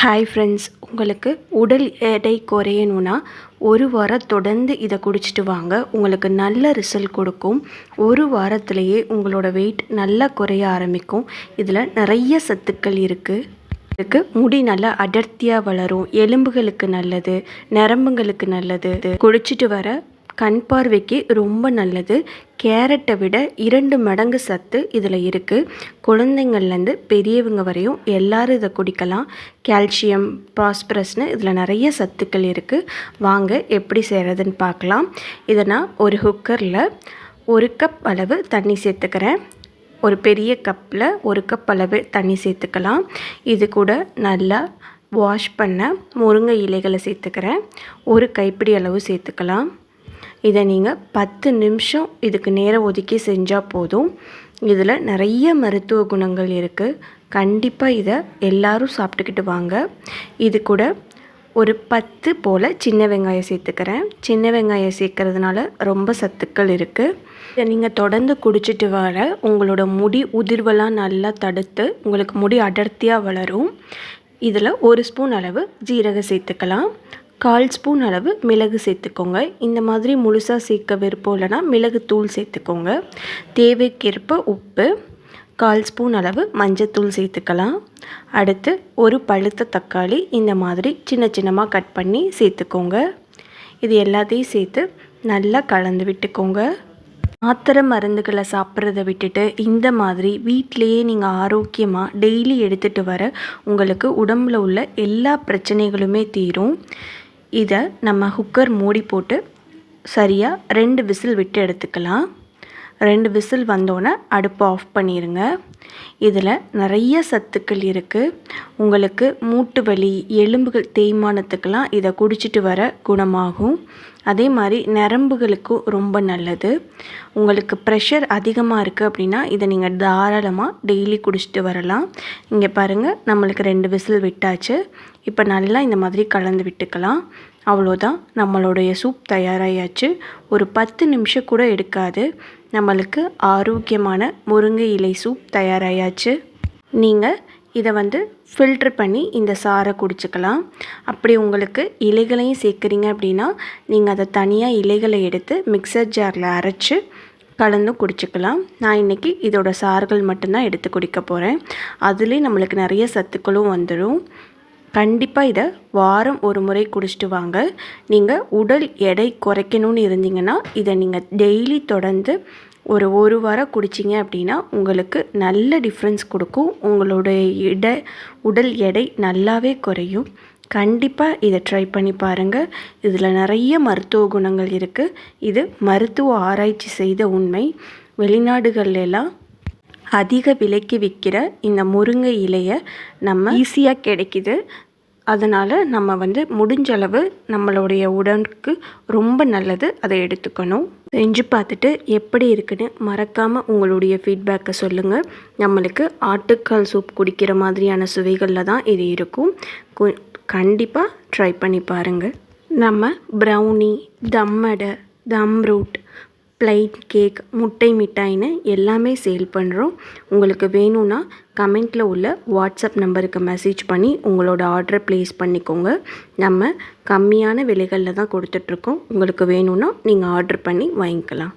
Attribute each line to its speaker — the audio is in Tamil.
Speaker 1: ஹாய் ஃப்ரெண்ட்ஸ் உங்களுக்கு உடல் எடை குறையணும்னா ஒரு வாரம் தொடர்ந்து இதை குடிச்சிட்டு வாங்க. உங்களுக்கு நல்ல ரிசல்ட் கொடுக்கும். ஒரு வாரத்திலேயே உங்களோட வெயிட் நல்லா குறைய ஆரம்பிக்கும். இதில் நிறைய சத்துக்கள் இருக்குது இதுக்கு முடி நல்லா அடர்த்தியாக வளரும். எலும்புகளுக்கு நல்லது நரம்புங்களுக்கு நல்லது. குடிச்சிட்டு வர கண் பார்வைக்கு ரொம்ப நல்லது. கேரட்டை விட இரண்டு மடங்கு சத்து இதில் இருக்குது குழந்தைங்கள்லேருந்து பெரியவங்க வரையும் எல்லாரும் இதை குடிக்கலாம். கால்சியம் பாஸ்பரஸ்னு இதில் நிறைய சத்துக்கள் இருக்குது வாங்க எப்படி செய்கிறதுன்னு பார்க்கலாம். இதை நான் ஒரு குக்கரில் ஒரு கப் அளவு தண்ணி சேர்த்துக்கிறேன். ஒரு பெரிய கப்பில் ஒரு கப் அளவு தண்ணி சேர்த்துக்கலாம். இது கூட நல்லா வாஷ் பண்ண முருங்கை இலைகளை சேர்த்துக்கிறேன். ஒரு கைப்பிடி அளவு சேர்த்துக்கலாம். இதை நீங்கள் பத்து நிமிஷம் இதுக்கு நேரம் ஒதுக்கி செஞ்சால் போதும். இதில் நிறைய மருத்துவ குணங்கள் இருக்குது கண்டிப்பாக இதை எல்லாரும் சாப்பிட்டுக்கிட்டு வாங்க. இது கூட ஒரு பத்து போல் சின்ன வெங்காயம் சேர்த்துக்கிறேன். சின்ன வெங்காயம் சேர்க்கறதுனால ரொம்ப சத்துக்கள் இருக்குது இதை நீங்கள் தொடர்ந்து குடிச்சிட்டு வர உங்களோட முடி உதிர்வெல்லாம் நல்லா தடுத்து உங்களுக்கு முடி அடர்த்தியாக வளரும். இதில் ஒரு ஸ்பூன் அளவு ஜீரகம் சேர்த்துக்கலாம். கால் ஸ்பூன் அளவு மிளகு சேர்த்துக்கோங்க. இந்த மாதிரி முழுசாக சேர்க்க விருப்பம் இல்லைனா மிளகு தூள் சேர்த்துக்கோங்க. தேவைக்கேற்ப உப்பு கால் ஸ்பூன் அளவு மஞ்சத்தூள் சேர்த்துக்கலாம். அடுத்து ஒரு பழுத்த தக்காளி இந்த மாதிரி சின்ன சின்னமாக கட் பண்ணி சேர்த்துக்கோங்க. இது எல்லாத்தையும் சேர்த்து நல்லா கலந்து விட்டுக்கோங்க. மாத்திரை மருந்துகளை சாப்பிட்றத விட்டுட்டு இந்த மாதிரி வீட்டிலையே நீங்கள் ஆரோக்கியமாக டெய்லி எடுத்துகிட்டு வர உங்களுக்கு உடம்பில் உள்ள எல்லா பிரச்சனைகளுமே தீரும். இதை நம்ம குக்கர் மூடி போட்டு சரியாக ரெண்டு விசில் விட்டு எடுத்துக்கலாம். ரெண்டு விசில் வந்தோடனே அடுப்பை ஆஃப் பண்ணிடுங்க இதில் நிறைய சத்துக்கள் இருக்குது உங்களுக்கு மூட்டு வலி எலும்புகள் தேய்மானத்துக்கெல்லாம் இதை குடிச்சிட்டு வர குணமாகும். அதே மாதிரி நரம்புகளுக்கும் ரொம்ப நல்லது. உங்களுக்கு ப்ரெஷர் அதிகமாக இருக்குது அப்படின்னா இதை நீங்கள் தாராளமாக டெய்லி குடிச்சிட்டு வரலாம். இங்கே பாருங்கள் நம்மளுக்கு ரெண்டு விசில் விட்டாச்சு. இப்போ நல்லா இந்த மாதிரி கலந்து விட்டுக்கலாம். அவ்வளோதான். நம்மளுடைய சூப் தயாராகியாச்சு ஒரு பத்து நிமிஷம் கூட எடுக்காது. நம்மளுக்கு ஆரோக்கியமான முருங்கை இலை சூப் தயாராகியாச்சு நீங்கள் இதை வந்து ஃபில்ட்ரு பண்ணி இந்த சாரை குடிச்சிக்கலாம். அப்படி உங்களுக்கு இலைகளையும் சேர்க்குறீங்க அப்படின்னா நீங்கள் அதை தனியாக இலைகளை எடுத்து மிக்சர் ஜாரில் அரைச்சி கலந்து குடிச்சிக்கலாம். நான் இன்றைக்கி இதோட சாறுகள் மட்டும்தான் எடுத்து குடிக்க போகிறேன் அதுலேயும் நம்மளுக்கு நிறைய சத்துக்களும் வந்துடும் கண்டிப்பாக இதை வாரம் ஒரு முறை குடிச்சிட்டு வாங்க. நீங்கள் உடல் எடை குறைக்கணும்னு இருந்தீங்கன்னா இதை நீங்கள் டெய்லி தொடர்ந்து ஒரு ஒரு வாரம் குடிச்சிங்க அப்படின்னா உங்களுக்கு நல்ல டிஃப்ரென்ஸ் கொடுக்கும். உங்களுடைய இட உடல் எடை நல்லாவே குறையும். கண்டிப்பாக இதை ட்ரை பண்ணி பாருங்கள் இதில் நிறைய மருத்துவ குணங்கள் இருக்குது இது மருத்துவ ஆராய்ச்சி செய்த உண்மை. வெளிநாடுகள்லாம் அதிக விலைக்கு விற்கிற இந்த முருங்கை இலையை நம்ம ஈஸியாக கிடைக்கிது. அதனால் நம்ம வந்து முடிஞ்சளவு நம்மளுடைய உடலுக்கு ரொம்ப நல்லது. அதை எடுத்துக்கணும். செஞ்சு பார்த்துட்டு எப்படி இருக்குன்னு மறக்காமல் உங்களுடைய ஃபீட்பேக்கை சொல்லுங்கள் நம்மளுக்கு ஆட்டுக்கால் சூப் குடிக்கிற மாதிரியான சுவைகளில் தான் இது இருக்கும். கண்டிப்பாக ட்ரை பண்ணி பாருங்கள் நம்ம ப்ரௌனி தம்மடை தம்ரூட் ப்ளைட் கேக் முட்டை மிட்டாய்னு எல்லாமே சேல் பண்ணுறோம் உங்களுக்கு வேணும்னா கமெண்ட்டில் உள்ள வாட்ஸ்அப் நம்பருக்கு மெசேஜ் பண்ணி உங்களோட ஆர்டரை ப்ளேஸ் பண்ணிக்கோங்க. நம்ம கம்மியான விலைகளில் தான் கொடுத்துட்ருக்கோம் உங்களுக்கு வேணும்னா நீங்கள் ஆர்டர் பண்ணி வாங்கிக்கலாம்.